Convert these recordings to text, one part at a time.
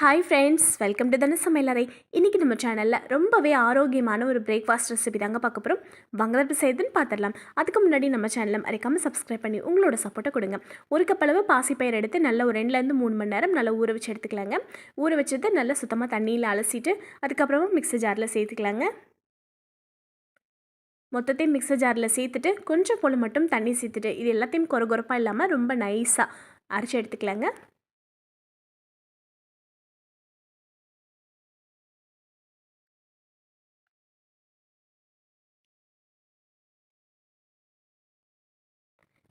Hi friends welcome to தன சமையலறை இன்றைக்கி நம்ம சேனலில் ரொம்பவே ஆரோக்கியமான ஒரு பிரேக்ஃபாஸ்ட் ரெசிபி தாங்க பார்க்க போகிறோம் வாங்க செய்யுதுன்னு பார்த்துடலாம் அதுக்கு முன்னாடி நம்ம சேனலை மறைக்காமல் சப்ஸ்கிரைப் பண்ணி உங்களோட சப்போர்ட்டை கொடுங்க. ஒரு கப்பளவு பாசிப்பயிர் எடுத்து நல்லா ஒரு ரெண்டுலேருந்து மூணு மணி நேரம் நல்லா ஊற வச்சு எடுத்துக்கலாங்க. ஊற வச்சது நல்லா சுத்தமாக தண்ணியில் அலசிட்டு அதுக்கப்புறமா மிக்ஸி ஜாரில் சேர்த்துக்கலாங்க. மொத்தத்தையும் மிக்ஸர் ஜாரில் சேர்த்துட்டு கொஞ்சம் போல் மட்டும் தண்ணி சேர்த்துட்டு இது எல்லாத்தையும் கொர கொரப்பாக இல்லாமல் ரொம்ப நைஸாக அரைச்சி எடுத்துக்கலாங்க.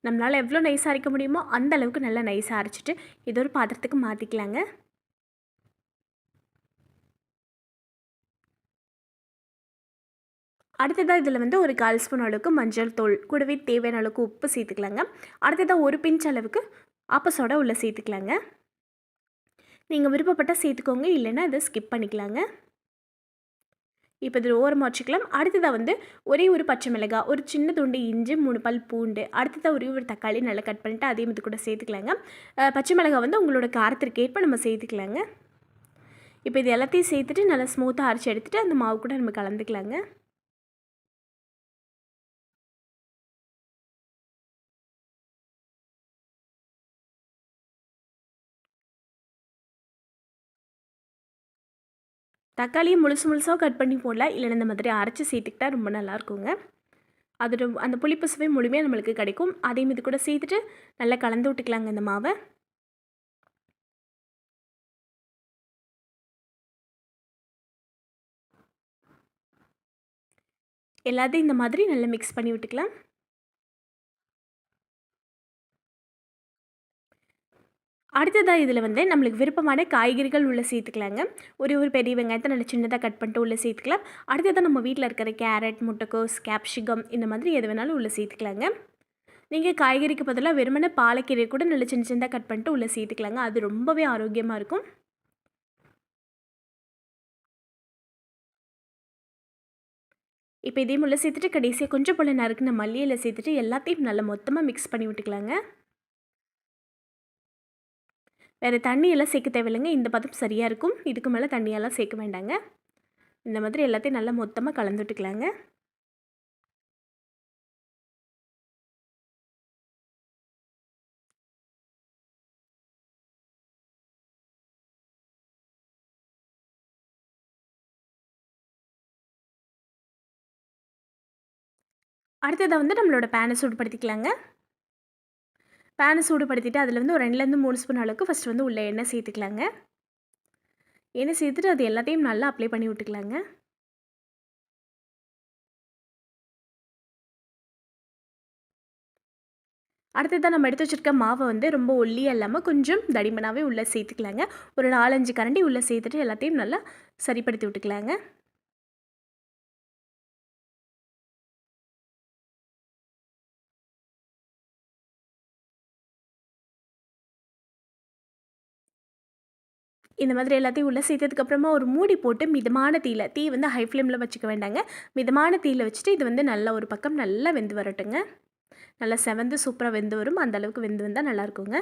நம்மளால் எவ்வளோ நைஸாக அரைக்க முடியுமோ அந்த அளவுக்கு நல்லா நைஸாக அரைச்சிட்டு இது ஒரு பாத்திரத்துக்கு மாற்றிக்கலாங்க அடுத்ததாக இதில் வந்து ஒரு கால் ஸ்பூன் அளவுக்கு மஞ்சள் தூள் கூடவே தேவையான அளவுக்கு உப்பு சேர்த்துக்கலாங்க. அடுத்ததாக ஒரு பிஞ்ச் அளவுக்கு ஆப்பசோட உள்ளே சேர்த்துக்கலாங்க. நீங்கள் விருப்பப்பட்டால் சேர்த்துக்கோங்க இல்லைன்னா அதை ஸ்கிப் பண்ணிக்கலாங்க. இப்போ இது ஓரமாக வச்சுக்கலாம். அடுத்ததாக வந்து ஒரே ஒரு பச்சை மிளகாய் ஒரு சின்ன துண்டு இஞ்சி மூணு பல் பூண்டு அடுத்ததாக ஒரே ஒரு தக்காளி நல்லா கட் பண்ணிவிட்டு அதையும் இது கூட சேர்த்துக்கலாங்க. பச்சை மிளகாய் வந்து உங்களோட காரத்திற்கு ஏற்ப நம்ம சேர்த்துக்கலாங்க. இப்போ இது எல்லாத்தையும் சேர்த்துட்டு நல்லா ஸ்மூத்தாக அரைச்சி எடுத்துகிட்டு அந்த மாவு கூட நம்ம கலந்துக்கலாங்க. தக்காளியை முழுசு முழுசாக கட் பண்ணி போடலாம் இல்லைன்னா இந்த மாதிரி அரைச்சி சேர்த்துக்கிட்டா ரொம்ப நல்லாயிருக்குங்க. அது அந்த புளிப்பு சுவை முழுமையாக நம்மளுக்கு கிடைக்கும். அதையும் இது கூட சேர்த்துட்டு நல்லா கலந்து விட்டுக்கலாங்க இந்த மாவை. எல்லாத்தையும் இந்த மாதிரி நல்லா மிக்ஸ் பண்ணி விட்டுக்கலாம். அடுத்ததாக இதில் வந்து நம்மளுக்கு விருப்பமான காய்கறிகள் உள்ளே சேர்த்துக்கலாங்க. ஒரு ஒரு பெரிய வெங்காயத்தை நல்லா சின்னதாக கட் பண்ணிட்டு உள்ளே சேர்த்துக்கலாம். அடுத்ததாக நம்ம வீட்டில் இருக்கிற கேரட் முட்டைக்கோஸ் கேப்சிகம் இந்த மாதிரி எது வேணாலும் உள்ளே சேர்த்துக்கலாங்க. நீங்கள் காய்கறிக்கு பதிலாக வெறுமனே பாலக்கீரை கூட நல்ல சின்ன சின்னதாக கட் பண்ணிட்டு உள்ளே சேர்த்துக்கலாங்க. அது ரொம்பவே ஆரோக்கியமாக இருக்கும். இப்போ இதையும் உள்ளே சேர்த்துட்டு கடைசியாக கொஞ்சம் போல் நறுக்குன மல்லியில் சேர்த்துட்டு எல்லாத்தையும் நல்லா மொத்தமாக மிக்ஸ் பண்ணி விட்டுக்கலாங்க. வேறு தண்ணியெல்லாம் சேர்க்க தேவையில்லைங்க. இந்த பதம் சரியாக இருக்கும். இதுக்கு மேலே தண்ணியெல்லாம் சேர்க்க வேண்டாங்க. இந்த மாதிரி எல்லாத்தையும் நல்லா மொத்தமாக கலந்துட்டுக்கலாங்க. அடுத்ததாக வந்து நம்மளோட பேனை சூடுபடுத்திக்கலாங்க. பேனை சூடுபடுத்திட்டு அதில் வந்து ஒரு ரெண்டுலேருந்து மூணு ஸ்பூன் அளவுக்கு ஃபஸ்ட்டு வந்து உள்ளே எண்ணெய் சேர்த்துக்கலாங்க. எண்ணெய் சேர்த்துட்டு அது எல்லாத்தையும் நல்லா அப்ளை பண்ணி விட்டுக்கலாங்க. அடுத்ததாக நம்ம எடுத்து வச்சுருக்க மாவை வந்து ரொம்ப ஒல்லியாக இல்லாமல் கொஞ்சம் தடிமனாகவே உள்ளே சேர்த்துக்கலாங்க. ஒரு நாலஞ்சு கரண்டி உள்ளே சேர்த்துட்டு எல்லாத்தையும் நல்லா சரிப்படுத்தி விட்டுக்கலாங்க. இந்த மாதிரி எல்லாத்தையும் உள்ளே சேர்த்ததுக்கப்புறமா ஒரு மூடி போட்டு மிதமான தீயில் தீ வந்து ஹை ஃப்ளேமில் வச்சுக்க வேண்டாங்க. மிதமான தீயில் வச்சுட்டு இது வந்து நல்ல ஒரு பக்கம் நல்லா வெந்து வரட்டுங்க. நல்லா செவந்து சூப்பராக வெந்து வரும். அந்த அளவுக்கு வெந்து வந்தால் நல்லாயிருக்குங்க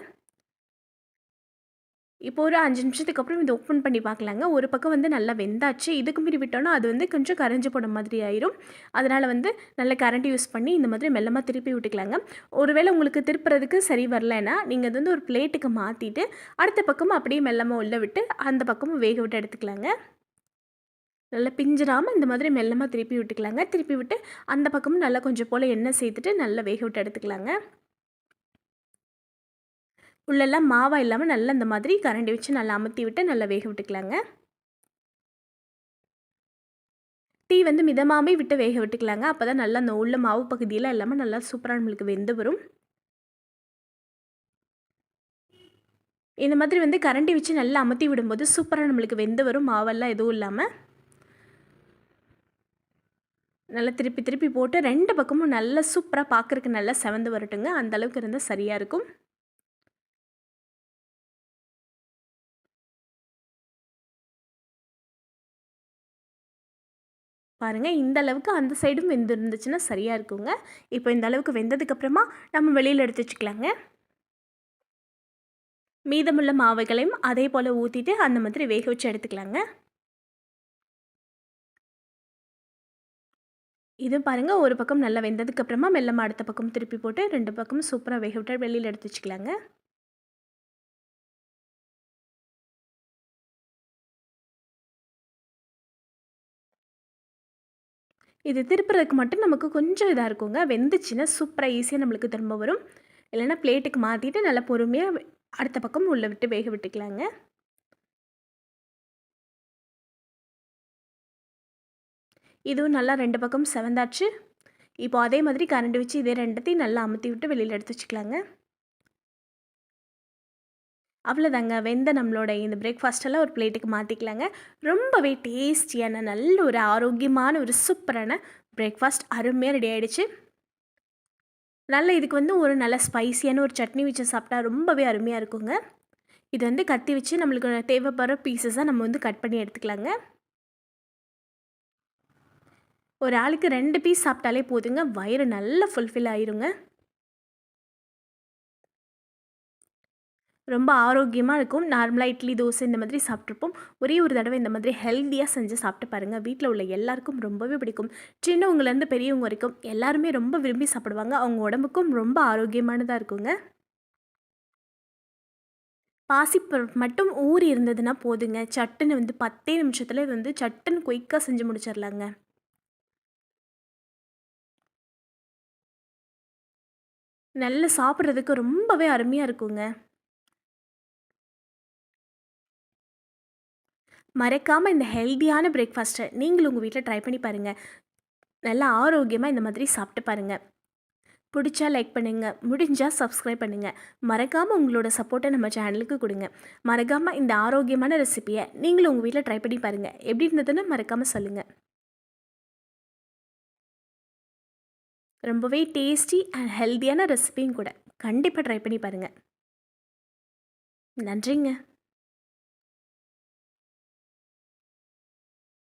இப்போ ஒரு அஞ்சு நிமிஷத்துக்கு அப்புறம் இதை ஓப்பன் பண்ணி பார்க்கலாங்க. ஒரு பக்கம் வந்து நல்லா வெந்தாச்சு. இதுக்கு மீறி விட்டோன்னா அது வந்து கொஞ்சம் கரைஞ்சி போட மாதிரி ஆயிரும். அதனால் வந்து நல்ல கரண்ட் யூஸ் பண்ணி இந்த மாதிரி மெல்லமாக திருப்பி விட்டுக்கலாங்க. ஒருவேளை உங்களுக்கு திருப்புறதுக்கு சரி வரலைன்னா நீங்கள் அது வந்து ஒரு பிளேட்டுக்கு மாற்றிட்டு அடுத்த பக்கமும் அப்படியே மெல்லமாக உள்ள விட்டு அந்த பக்கமும் வேக விட்டு எடுத்துக்கலாங்க. நல்லா பிஞ்சிடாமல் இந்த மாதிரி மெல்லமாக திருப்பி விட்டுக்கலாங்க. திருப்பி விட்டு அந்த பக்கமும் நல்லா கொஞ்சம் போல் எண்ணெய் சேர்த்துட்டு நல்லா வேக விட்டு எடுத்துக்கலாங்க. உள்ளெல்லாம் மாவாக இல்லாமல் நல்லா இந்த மாதிரி கரண்டி வச்சு நல்லா அமுத்தி விட்டு நல்லா வேக விட்டுக்கலாங்க. டீ வந்து மிதமாகவே விட்டு வேக விட்டுக்கலாங்க. அப்போ தான் நல்லா அந்த உள்ள மாவு பகுதியெல்லாம் இல்லாமல் நல்லா சூப்பராக நம்மளுக்கு வெந்து வரும் இந்த மாதிரி வந்து கரண்டி வச்சு நல்லா அமுத்தி விடும்போது சூப்பராக நம்மளுக்கு வெந்து வரும். மாவெல்லாம் எதுவும் இல்லாமல் நல்லா திருப்பி திருப்பி போட்டு ரெண்டு பக்கமும் நல்லா சூப்பராக பார்க்குறக்கு நல்லா செவந்து வரட்டுங்க. அந்தளவுக்கு இருந்தால் சரியாக இருக்கும். பாருங்கள் இந்த அளவுக்கு அந்த சைடும் வெந்து இருந்துச்சுன்னா சரியாக இருக்குங்க. இப்போ இந்த அளவுக்கு வெந்ததுக்கப்புறமா நம்ம வெளியில் எடுத்து வச்சுக்கலாங்க. மீதமுள்ள மாவுகளையும் அதே போல் ஊற்றிட்டு அந்த மாதிரி வேக வச்சு எடுத்துக்கலாங்க. இது பாருங்கள் ஒரு பக்கம் நல்லா வெந்ததுக்கப்புறமா மெல்லமாக அடுத்த பக்கம் திருப்பி போட்டு ரெண்டு பக்கமும் சூப்பராக வேக விட்டு வெளியில் எடுத்து வச்சுக்கலாங்க. இது திருப்புறதுக்கு மட்டும் நமக்கு கொஞ்சம் இதாக இருக்குங்க. வெந்துச்சுன்னா சூப்பராக ஈஸியாக நம்மளுக்கு திரும்ப வரும். இல்லைன்னா பிளேட்டுக்கு மாற்றிட்டு நல்லா பொறுமையாக அடுத்த பக்கம் உள்ளே விட்டு வேக விட்டுக்கலாங்க. இதுவும் நல்லா ரெண்டு பக்கம் செவந்தாச்சு. இப்போ அதே மாதிரி கரண்ட் வச்சு இதே ரெண்டத்தையும் நல்லா அமுத்தி விட்டு வெளியில் எடுத்து வச்சுக்கலாங்க. அவ்வளோதாங்க வெந்த நம்மளோட இந்த பிரேக்ஃபாஸ்ட்டெல்லாம் ஒரு பிளேட்டுக்கு மாற்றிக்கலாங்க ரொம்பவே டேஸ்டியான நல்ல ஒரு ஆரோக்கியமான ஒரு சூப்பரான பிரேக்ஃபாஸ்ட் அருமையாக ரெடி ஆகிடுச்சு நல்ல இதுக்கு வந்து ஒரு நல்ல ஸ்பைசியான ஒரு சட்னி வச்சு சாப்பிட்டா ரொம்பவே அருமையாக இருக்குங்க. இது வந்து கத்தி வச்சு நம்மளுக்கு தேவைப்படுற பீசஸாக நம்ம வந்து கட் பண்ணி எடுத்துக்கலாங்க. ஒரு ஆளுக்கு ரெண்டு பீஸ் சாப்பிட்டாலே போதுங்க. வயிறு நல்லா ஃபுல்ஃபில் ஆயிருங்க. ரொம்ப ஆரோக்கியமாக இருக்கும். நார்மலாக இட்லி தோசை இந்த மாதிரி சாப்பிட்ருப்போம் ஒரே ஒரு தடவை இந்த மாதிரி ஹெல்த்தியாக செஞ்சு சாப்பிட்டு பாருங்கள் வீட்டில் உள்ள எல்லாருக்கும் ரொம்பவே பிடிக்கும். சின்னவங்கலேருந்து பெரியவங்க வரைக்கும் எல்லாருமே ரொம்ப விரும்பி சாப்பிடுவாங்க. அவங்க உடம்புக்கும் ரொம்ப ஆரோக்கியமானதாக இருக்குங்க. பாசிப்பருப்பு மட்டும் ஊறி இருந்ததுன்னா போதுங்க. சட்டுன்னு வந்து பத்தே நிமிஷத்தில் இது வந்து சட்டுன்னு குயிக்காக செஞ்சு முடிச்சிடலாங்க நல்லா சாப்பிட்றதுக்கு ரொம்பவே அருமையாக இருக்குங்க. மறக்காமல் இந்த ஹெல்த்தியான பிரேக்ஃபாஸ்ட்டை நீங்களும் உங்கள் வீட்டில் ட்ரை பண்ணி பாருங்கள் நல்லா ஆரோக்கியமாக இந்த மாதிரி சாப்பிட்டு பாருங்கள் பிடிச்சா லைக் பண்ணுங்கள் முடிஞ்சால் சப்ஸ்கிரைப் பண்ணுங்கள் மறக்காமல் உங்களோட சப்போர்ட்டை நம்ம சேனலுக்கு கொடுங்க. மறக்காமல் இந்த ஆரோக்கியமான ரெசிப்பியை நீங்களும் உங்கள் வீட்டில் ட்ரை பண்ணி பாருங்கள் எப்படி இருந்ததுன்னு மறக்காமல் சொல்லுங்கள் ரொம்பவே டேஸ்டி அண்ட் ஹெல்த்தியான ரெசிபியும் கூட கண்டிப்பாக ட்ரை பண்ணி பாருங்கள் நன்றிங்க.